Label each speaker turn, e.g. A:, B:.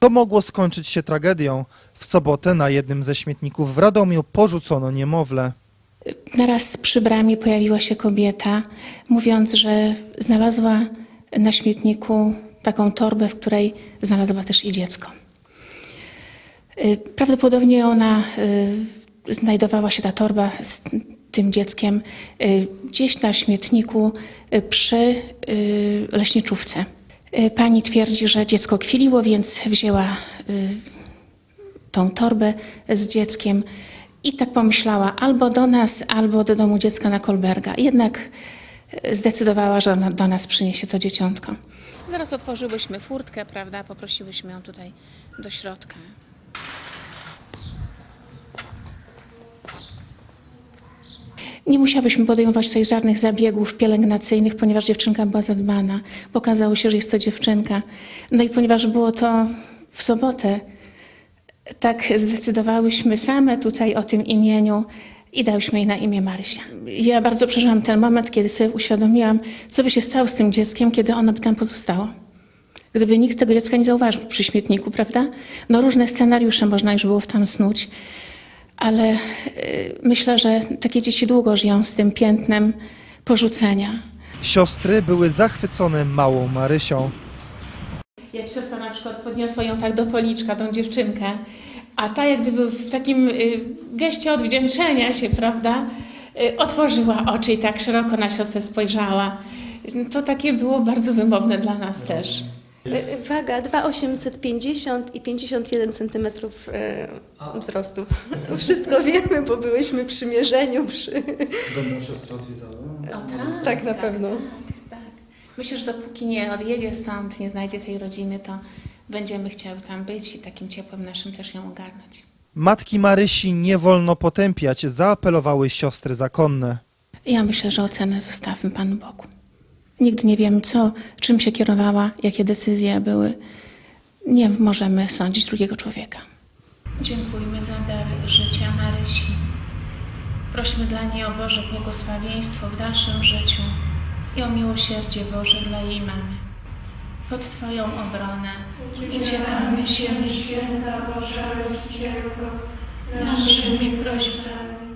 A: To mogło skończyć się tragedią. W sobotę na jednym ze śmietników w Radomiu porzucono niemowlę.
B: Naraz przy bramie pojawiła się kobieta, mówiąc, że znalazła na śmietniku taką torbę, w której znalazła też i dziecko. Y, Prawdopodobnie ona y, znajdowała się ta torba z tym dzieckiem y, gdzieś na śmietniku przy leśniczówce. Y, Pani twierdzi, że dziecko kwiliło, więc wzięła y, tą torbę z dzieckiem i tak pomyślała albo do nas, albo do domu dziecka na Kolberga. Jednak e, zdecydowała, że do nas przyniesie to dzieciątko. Zaraz otworzyłyśmy furtkę, prawda? Poprosiłyśmy ją tutaj do środka. Nie musiałyśmy podejmować tutaj żadnych zabiegów pielęgnacyjnych, ponieważ dziewczynka była zadbana. bo Okazało się, że jest to dziewczynka. No i ponieważ było to w sobotę, tak zdecydowałyśmy same tutaj o tym imieniu i dałyśmy jej na imię Marysia. Ja bardzo przeżyłam ten moment, kiedy sobie uświadomiłam, co by się stało z tym dzieckiem, kiedy ono by tam pozostało. Gdyby nikt tego dziecka nie zauważył przy śmietniku, prawda? No różne scenariusze można już było tam snuć, ale y, myślę, że takie dzieci długo żyją z tym piętnem porzucenia.
A: Siostry były zachwycone małą Marysią.
B: Jak siostra na przykład podniosła ją tak do policzka, tą dziewczynkę, a ta jak gdyby w takim y, geście odwdzięczenia się, prawda, y, otworzyła oczy i tak szeroko na siostrę spojrzała. To takie było bardzo wymowne dla nas też.
C: Y, Waga 2,850 i 51 cm wzrostu. Wszystko wiemy, bo byłyśmy przy mierzeniu. Przy...
D: Będą siostry odwiedzały?
B: O tak,
C: Tak, na pewno.
B: Tak. Myślę, że dopóki nie odjedzie stąd, nie znajdzie tej rodziny, to będziemy chciały tam być i takim ciepłem naszym też ją ogarnąć.
A: Matki Marysi nie wolno potępiać, zaapelowały siostry zakonne.
B: Ja myślę, że ocenę zostawmy Panu Bogu. Nigdy nie wiemy, co, czym się kierowała, jakie decyzje były. Nie możemy sądzić drugiego człowieka. Dziękujmy za dar życia Marysi. Prośmy dla niej o Boże błogosławieństwo w dalszym życiu i o miłosierdzie Boże dla jej mamy. Pod Twoją obronę udzielamy się, święta Boża Rodzicielko, naszymi prośbami